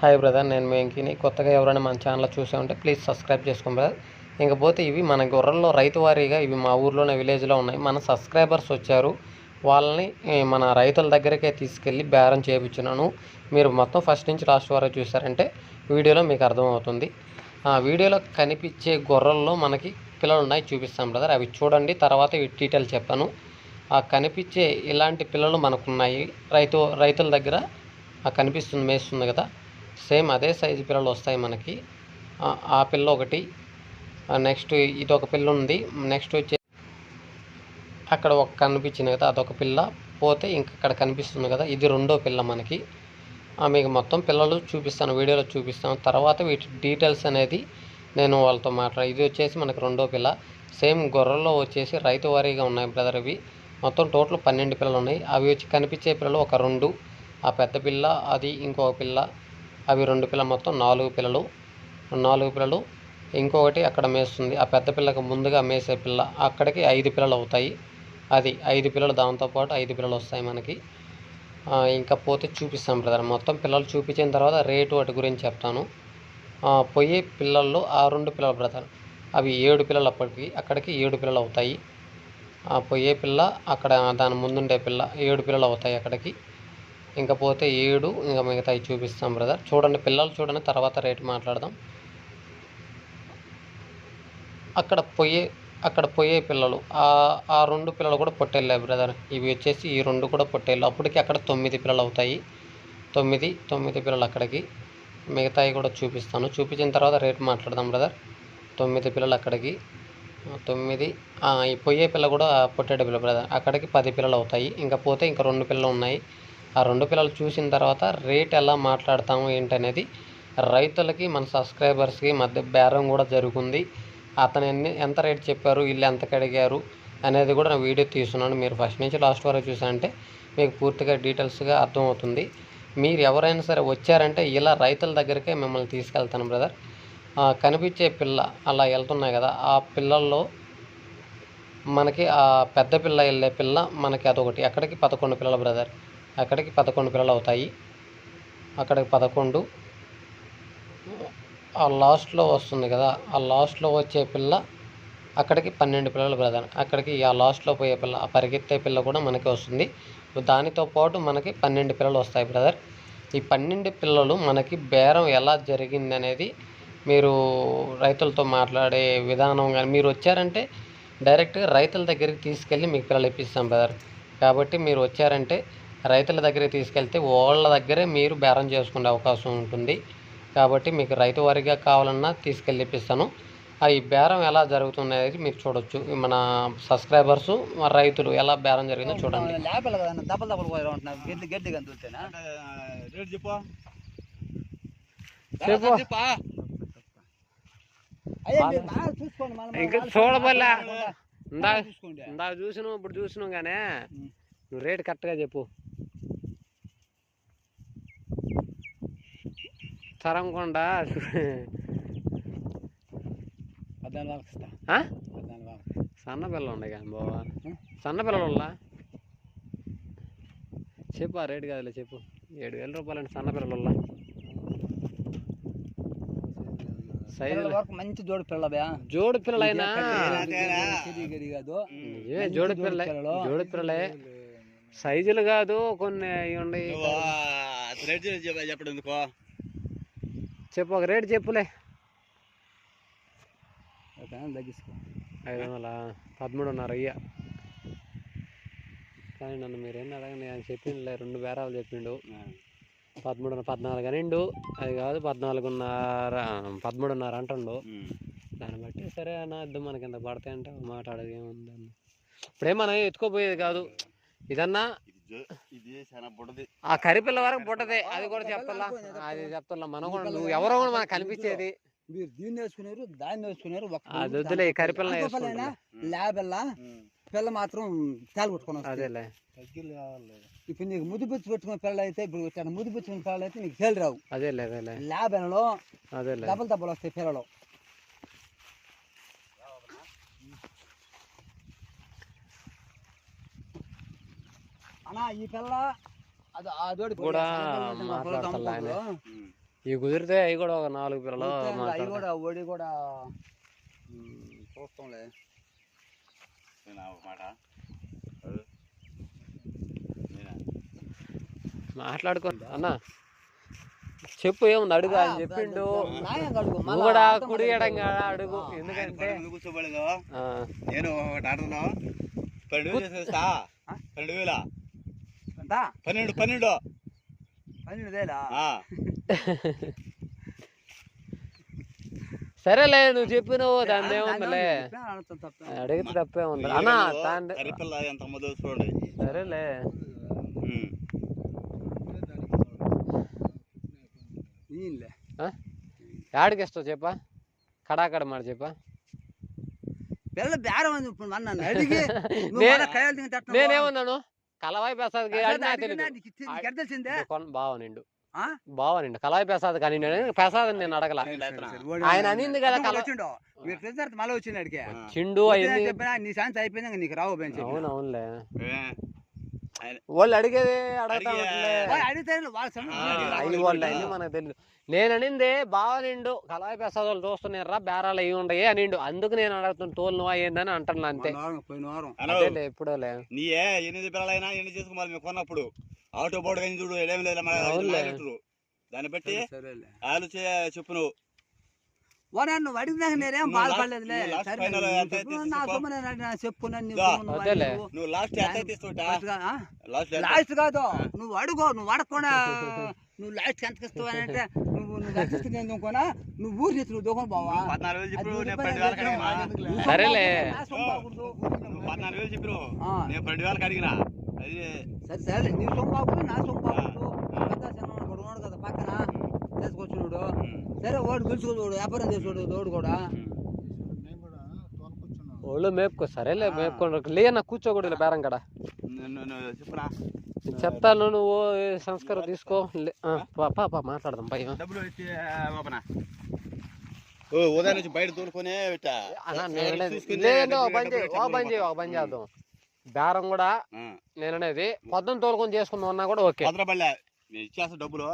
Hi brother నేను వెంకిని. కొత్తగా ఎవరైనా మన ఛానల్ చూసే ఉంటే ప్లీజ్ సబ్స్క్రైబ్ చేసుకోండి బ్రదర్ ఇంకపోతే ఇవి మన గొర్రెల్లో రైతు వారీగా ఇవి మా ఊర్లోనే విలేజ్లో ఉన్నాయి. మన సబ్స్క్రైబర్స్ వచ్చారు. వాళ్ళని మన రైతుల దగ్గరికే తీసుకెళ్ళి బేరం చేయించున్నాను మీరు మొత్తం ఫస్ట్ నుంచి లాస్ట్ వరకు చూసారంటే వీడియోలో మీకు అర్థమవుతుంది. ఆ వీడియోలో కనిపించే గొర్రెల్లో మనకి పిల్లలు ఉన్నాయి చూపిస్తాం బ్రదర్ అవి చూడండి తర్వాత డీటెయిల్ చెప్పాను. ఆ కనిపించే ఇలాంటి పిల్లలు మనకున్నాయి రైతు రైతుల దగ్గర కనిపిస్తుంది మేస్తుంది కదా. సేమ్ అదే సైజు పిల్లలు వస్తాయి మనకి. ఆ- పిల్ల ఒకటి నెక్స్ట్ ఇది ఒక పిల్ల ఉంది. నెక్స్ట్ వచ్చే అక్కడ ఒక కనిపించింది కదా అదొక పిల్ల. పోతే ఇంక అక్కడ కనిపిస్తుంది కదా ఇది రెండో పిల్ల మనకి. ఆ మీకు మొత్తం పిల్లలు చూపిస్తాను వీడియోలో చూపిస్తాను. తర్వాత వీటి డీటెయిల్స్ అనేది నేను వాళ్ళతో మాట్లా ఇది వచ్చేసి మనకు రెండో పిల్ల. సేమ్ గొర్రెల్లో వచ్చేసి రైతు వారీగా ఉన్నాయి బ్రదర్ ఇవి. మొత్తం టోటల్ పన్నెండు పిల్లలు ఉన్నాయి. అవి వచ్చి కనిపించే పిల్లలు ఒక రెండు. ఆ పెద్ద పిల్ల అది ఇంకొక పిల్ల. అవి రెండు పిల్ల మొత్తం నాలుగు పిల్లలు నాలుగు పిల్లలు. ఇంకొకటి అక్కడ మేస్తుంది. ఆ పెద్ద పిల్లకు ముందుగా మేసే పిల్ల. అక్కడికి ఐదు పిల్లలు అవుతాయి. అది ఐదు పిల్లలు దాంతోపాటు ఐదు పిల్లలు వస్తాయి మనకి. ఇంకా పోతే చూపిస్తాం బ్రదర్. మొత్తం పిల్లలు చూపించిన తర్వాత రేటు వాటి గురించి చెప్తాను. పోయి పిల్లల్లో ఆ రెండు పిల్లలు బ్రదర్. అవి ఏడు పిల్లలు అప్పటికి అక్కడికి ఏడు పిల్లలు అవుతాయి. ఆ పోయే పిల్ల అక్కడ దాని ముందుండే పిల్ల ఏడు పిల్లలు అవుతాయి అక్కడికి. ఇంకా పోతే ఏడు ఇంకా మిగతాయి చూపిస్తాం బ్రదర్ చూడండి పిల్లలు చూడండి తర్వాత రేటు మాట్లాడదాం. అక్కడ పొయ్యే అక్కడ పోయే పిల్లలు ఆ రెండు పిల్లలు కూడా పొట్టేళ్ళే బ్రదర్ ఇవి వచ్చేసి ఈ రెండు కూడా పొట్టేళ్ళు. అప్పటికి అక్కడ తొమ్మిది పిల్లలు అవుతాయి. తొమ్మిది తొమ్మిది పిల్లలు అక్కడికి. మిగతాయి కూడా చూపిస్తాను. చూపించిన తర్వాత రేటు మాట్లాడదాం బ్రదర్ తొమ్మిది పిల్లలు అక్కడికి. తొమ్మిది ఈ పొయ్యే పిల్ల కూడా పొట్టేడు పిల్ల బ్రదర్ అక్కడికి పది పిల్లలు అవుతాయి. ఇంకా పోతే ఇంకా రెండు పిల్లలు ఉన్నాయి. ఆ రెండు పిల్లలు చూసిన తర్వాత రేట్ ఎలా మాట్లాడతాము ఏంటనేది రైతులకి మన సబ్స్క్రైబర్స్కి మధ్య బేరం కూడా జరుగుతుంది అతను ఎన్ని ఎంత రేట్ చెప్పారు వీళ్ళు ఎంత అడిగారు అనేది కూడా నేను వీడియో తీస్తున్నాను. మీరు ఫస్ట్ నుంచి లాస్ట్ వరకు చూసారంటే మీకు పూర్తిగా డీటెయిల్స్గా అర్థమవుతుంది. మీరు ఎవరైనా సరే వచ్చారంటే ఇలా రైతుల దగ్గరికే మిమ్మల్ని తీసుకెళ్తాను బ్రదర్. కనిపించే పిల్ల అలా వెళ్తున్నాయి కదా ఆ పిల్లల్లో మనకి ఆ పెద్ద పిల్ల వెళ్ళే పిల్ల మనకి అదొకటి. ఎక్కడికి? పదకొండు పిల్లలు బ్రదర్. అక్కడికి పదకొండు పిల్లలు అవుతాయి. అక్కడికి పదకొండు. ఆ లాస్ట్లో వస్తుంది కదా ఆ లాస్ట్లో వచ్చే పిల్ల అక్కడికి పన్నెండు పిల్లలు బ్రదర్ అక్కడికి ఆ లాస్ట్లో పోయే పిల్ల ఆ పరిగెత్తే పిల్ల కూడా మనకి వస్తుంది. దానితో పాటు మనకి పన్నెండు పిల్లలు వస్తాయి బ్రదర్ ఈ పన్నెండు పిల్లలు మనకి బేరం ఎలా జరిగింది అనేది మీరు రైతులతో మాట్లాడే విధానం కానీ మీరు వచ్చారంటే డైరెక్ట్గా రైతుల దగ్గరికి తీసుకెళ్ళి మీకు పిల్లలు ఇప్పిస్తాం బ్రదర్ కాబట్టి మీరు వచ్చారంటే రైతుల దగ్గరికి తీసుకెళ్తే వాళ్ళ దగ్గరే మీరు బేరం చేసుకునే అవకాశం ఉంటుంది. కాబట్టి మీకు రైతు వారిగా కావాలన్నా తీసుకెళ్ళి ఇప్పిస్తాను ఆ ఈ బేరం ఎలా జరుగుతుంది అనేది మీరు చూడొచ్చు. మన సబ్స్క్రైబర్స్ రైతులు ఎలా బేరం జరిగిందో చూడండి. ఇంకా ఇందాక చూసినావు ఇప్పుడు చూసినావు కానీ. నువ్వు రేట్ కరెక్ట్గా చెప్పు. తరంకొండ సన్న పిల్లలు ఉన్నాయి కానీ బావా. ఉం? సన్న పిల్లలు ఉన్నా చెప్పు ఆ రేటు కాదులే చెప్పు. ఏడు వేల రూపాయలు అంటే సన్న పిల్లలు సైజు మంచి జోడి పిల్ల జోడు పిల్లలైనా? జోడు పిల్లలే. పిల్లలు. జోడు పిల్లలే. సైజులు కాదు కొన్ని ఉన్నాయి చెప్పడం ఎందుకో? చెప్పు ఒక రేటు చెప్పులే? తగ్గించుకో. ఐదు వందల పదమూడున్నర అయ్యా కానీ నన్ను మీరేం అడగండి ఆయన చెప్పిండులే రెండు బేరాలు చెప్పిండు. పదమూడున్నర పద్నాలుగు అనిండు అది కాదు పద్నాలుగున్నర పదమూడున్నర అంటుండు. దాన్ని బట్టి సరే అన్న ఇద్దు మనకి ఎంత పడతాయి అంటే మాట్లాడేది ఏముంది అన్న. ఇప్పుడే మనం ఎత్తుకోపోయేది కాదు. ఇదన్నా ఇది చాలా ఆ కరిపిల్ల వరకు పుట్టదే అది కూడా చెప్పాలా. అది చెప్తున్నా మనం కూడా నువ్వు ఎవరో కూడా మనకు కనిపించేది. మీరు దీన్ని వేసుకున్నారు దాన్ని వేసుకున్నారు ఒక్క అది వద్దులే కరిపిల్ల ల్యాబెల్ల పిల్ల మాత్రం తేలు కొట్టుకొని వస్తుంది. అదేలే. ఇప్పుడు నీకు ముద్దు పిచ్చి పెట్టుకున్న పిల్లలు అయితే ఇప్పుడు ముద్దు పిచ్చుకున్న పిల్లలు అయితే నీకు తేలు రావు. అదేలే అదేలే. ల్యాబెలలో అదేలే. డబల్ డబ్బులు వస్తాయి పిల్లలు. అన్నా ఈ పిల్ల అది కూడా. ఇవి కుదిరితే అవి కూడా ఒక నాలుగు పిల్లలు అవి. కూడా ఒడి కూడా చూస్తాంలే నేనా ఒక మాట అడు. నేనా? మాట్లాడుకో అన్న చెప్పు ఏముంది అడుగు అని చెప్పిండు కూడా కుడి కాదు. అడుగు. ఎందుకంటే ఆ, నేను డాక్టర్లో పన్నెండు వేలు? పన్నెండు వేల ఎంత పన్నెండు పన్నెండు. పన్నెండు వేలా. సరేలే నువ్వు చెప్పినవు దాని ఏముందిలే. చెప్పినా అనొచ్చు తప్ప. అడిగితే తప్పే ఉంది. అన్న దాని ఎంత మొదలు చూడండి సరేలే? యాడికి ఇస్తావు చెప్పా? కడాకడ మాట చెప్పా? పిల్ల బేరం అని ఇప్పుడు అడిగి. నేనేమన్నాను? కలవాయి ప్రసాద్కి అసలు అడిగినా అడిగినా తెలియదు నీకు ఇచ్చి- నీకు ఎట్ట తెలిసిందే? బావ నిండు ఆ? బావ నిండు కలవాయి ప్రసాద్ కానీ ప్రసాద్ నేను అడగల. ఆయన అనింది కదా వచ్చిండు. అయింది. చెప్పినా నీ శాంతి అయిపోయింది నీకు రావు బెంచ్ అవును అవునులే ఏ? ఆయన- వాళ్ళు అడిగేది అడగతా వాళ్ళు మనకు తెలియదు నేను అనింది బావ నిండు కళాయి ప్రసాద్ వాళ్ళు చూస్తున్నారా బేరాలు అవి ఉండయి అనిండు. అందుకు నేను అడుగుతున్నా తోలు నువ్వా ఏందని అంటాను అంతే. అదేలే నీయే ఎనిమిది పిల్లలైనా ఎన్ని చేసుకోవాలి కొన్నప్పుడు? ఆటో బోర్డు కానీ చూడు ఏం లేదు. దాన్ని బట్టి సరే, సరేలే. ఆలోచే చెప్పు నువ్వు. ఓనా నువ్వు అడిగినాక నేనేం బాధపడలేదులే. ఎంత నా తీసుకో. సొమ్ము నేను అడిగినా, చెప్పు నన్ను దా. నువ్వు అదేలే. అడుగు. నువ్వు లాస్ట్ ఎంత ఎంత? కాదు. నువ్వు అడుగు నువ్వు అడగకుండా నువ్వు లాస్ట్ ఎంతకి ఇస్తావు అని అంటే నువ్వు నువ్వు ఎంత ఎందుకోనా నువ్వు ఊరి చేసి నువ్వు పోవా పద్నాలుగు వేలు చెప్పు నేను. అడిగినా. సరేలే. పద్నాలుగు వేలు. నేను వేలకు అడిగినా. సరే సరే నీ సొమ్ము నా సొమ్ము ఆ. పెద్ద చిన్న వాడు ఉన్నాడు కదా పక్కన చేసుకొచ్చుడు ఉమ్, సరే వాడు పిలుచుకోడు వ్యాపారం చేసుడు తోడు కూడా. ఒళ్ళు మేపుకో సరేలే మేపుకోండి. లేనా కూర్చోకూడదు బేరం కాడ. చెప్తాను నువ్వు ఏ సంస్కారం తీసుకో. లే- ఆ, పా పా, పా మాట్లాడదాం పై ఉదయం నుంచి బయట తోలుకొనే పని చేద్దాం. బేరం కూడా ఆ. నేను అనేది పొద్దున్న తోలుకొని చేసుకుందాం అన్నా కూడా ఓకే. ఇచ్చేస్తా డబ్బులు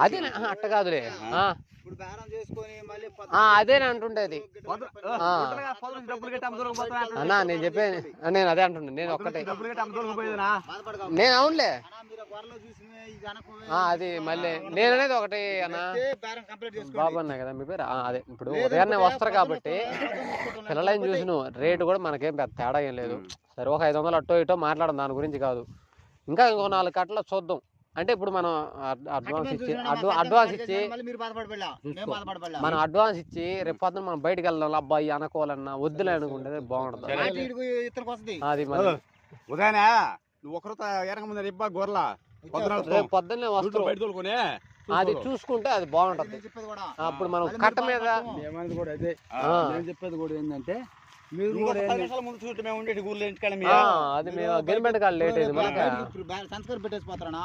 అదే అట్ట కాదులే. ఆ, ఇప్పుడు బేరం చేసుకొని మళ్ళీ ఆ, అదే అంటుండేది. అన్నా నేను చెప్పే నేను అదే అంటుండే నేను ఒక్కటే. నేను అవునులే. మీరు గొర్రెలు చూసి ఈ జనకు ఆ, అది మళ్ళీ నేను అనేది ఒకటి అన్న. బేరం కంప్లీట్ బాబు అన్నా కదా మీ పేరు? అదే ఇప్పుడు ఉదయాన్నే వస్తారు కాబట్టి పిల్లలని చూసి నువ్వు రేటు కూడా మనకేం పెద్ద తేడా ఏం లేదు. సరే ఒక ఐదు వందలు అట్టో ఇటో మాట్లాడడం దాని గురించి కాదు. ఇంకా ఇంకో నాలుగు కట్టలు చూద్దాం. అంటే ఇప్పుడు మనం అడ్- అడ్వాన్స్ ఇచ్చి అడ్వా అడ్వాన్స్ ఇచ్చి మీరు బాధపడబెళ్ళా మేము బాధపడబెళ్ళా మనం అడ్వాన్స్ ఇచ్చి రేపు పొద్దున మనం బయటకు వెళ్దాం అబ్బాయి అనుకోవాలన్నా వద్దులే అనుకుంటే బాగుంటుంది అది మరి. ఉదయనే నువ్వు ఒకరు ఎనక ముందు ఇబ్బా గొర్రెల. పొద్దున రేపు పొద్దున్నే వస్తారు బయట తోలుకొని అది చూసుకుంటే అది బాగుంటుంది. అప్పుడు మనం కట్ట మీద కూడా అదే చెప్పేది కూడా ఏంటంటే మీరు కూడా నిమిషాల ముందు చూస్తే మేము ఉండేటి ఊర్లో ఇంటికాడ మీ ఆ, అది మేము గెలిమెంట్ కాదు లేట్ అయింది సంస్కారం పెట్టేసి పోతారా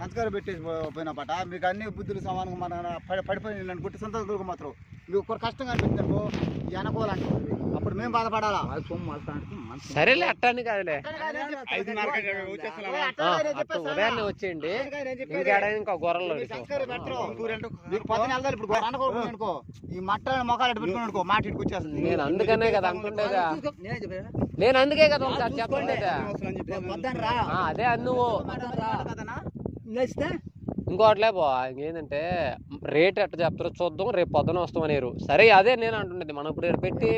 సంస్కారం పెట్టేసి పో- పోయిన పట? మీకు అన్ని బుద్ధులు సమానంగా మన పడి- పడిపోయి నన్ను కొట్టి సంతోషం మాత్రం. మీకు కష్టంగా అనిపించారు వెనకోవాలంటే అప్పుడు మేము బాధపడాలా? సరేలే అట్టాని కాదులే. ఉదయాన్నే వచ్చేయండి. ఇంకేడా ఇంకా గొర్రెలు ఇప్పుడు ఈ మట్ట మొఖాలు ఎట్టు పెట్టుకుని అనుకో మాట ఇటుకు వచ్చేస్తుంది. నేను అందుకనే కదా అంటుండేదా నేను అందుకే కదా ఒకసారి ఆ, అదే అను నువ్వు నచ్చితే ఇంకోట్లే పో ఇంకేంటంటే రేట్ ఎట్ట చెప్తారో చూద్దాం రేపు పొద్దున వస్తామనేరు. సరే అదే నేను అంటుండేది మనం ఇప్పుడు పెట్టి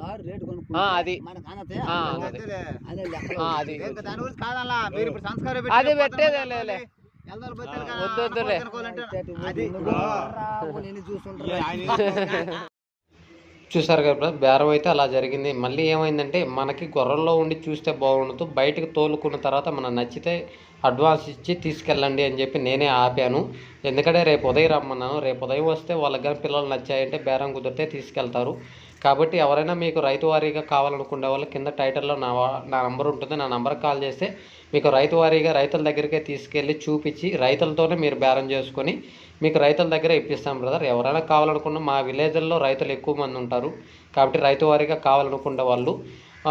కారు రేటు ఆ, అది. అదే. అదే. పెట్టేదే లేలే వెళ్దాం వద్దులే. చూసారు కదా బేరం అయితే అలా జరిగింది. మళ్ళీ ఏమైందంటే మనకి గొర్రెల్లో ఉండి చూస్తే బాగుండదు బయటకు తోలుకున్న తర్వాత మనం నచ్చితే అడ్వాన్స్ ఇచ్చి తీసుకెళ్ళండి అని చెప్పి నేనే ఆపాను. ఎందుకంటే రేపు ఉదయం రమ్మన్నాను. రేపు ఉదయం వస్తే వాళ్ళకి కానీ పిల్లలు నచ్చాయంటే బేరం కుదిరితే తీసుకెళ్తారు. కాబట్టి ఎవరైనా మీకు రైతు వారీగా కావాలనుకునే వాళ్ళు కింద టైటిల్లో నా నా నంబర్ ఉంటుంది. నా నంబర్కి కాల్ చేస్తే మీకు రైతు వారీగా రైతుల దగ్గరికే తీసుకెళ్ళి చూపించి రైతులతోనే మీరు బేరం చేసుకొని మీకు రైతుల దగ్గర ఇప్పిస్తాం బ్రదర్. ఎవరైనా కావాలనుకున్న మా విలేజ్ల్లో రైతులు ఎక్కువ మంది ఉంటారు. కాబట్టి రైతు వారీగా కావాలనుకునే వాళ్ళు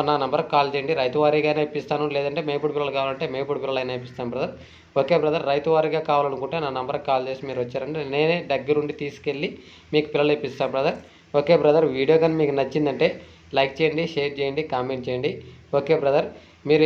నా నెంబర్కి కాల్ చేయండి. రైతు వారీగానే ఇప్పిస్తాను. లేదంటే మేపుడు పిల్లలు కావాలంటే మేపుడు పిల్లలు అయినా ఇప్పిస్తాను బ్రదర్. Okay brother. రైతు వారిగా కావాలనుకుంటే నా నెంబర్కి కాల్ చేసి మీరు వచ్చారంటే నేనే దగ్గరుండి తీసుకెళ్ళి మీకు పిల్లలు ఇప్పిస్తాను బ్రదర్. Okay brother. వీడియో కానీ మీకు నచ్చిందంటే లైక్ చేయండి షేర్ చేయండి కామెంట్ చేయండి. Okay brother. మీరు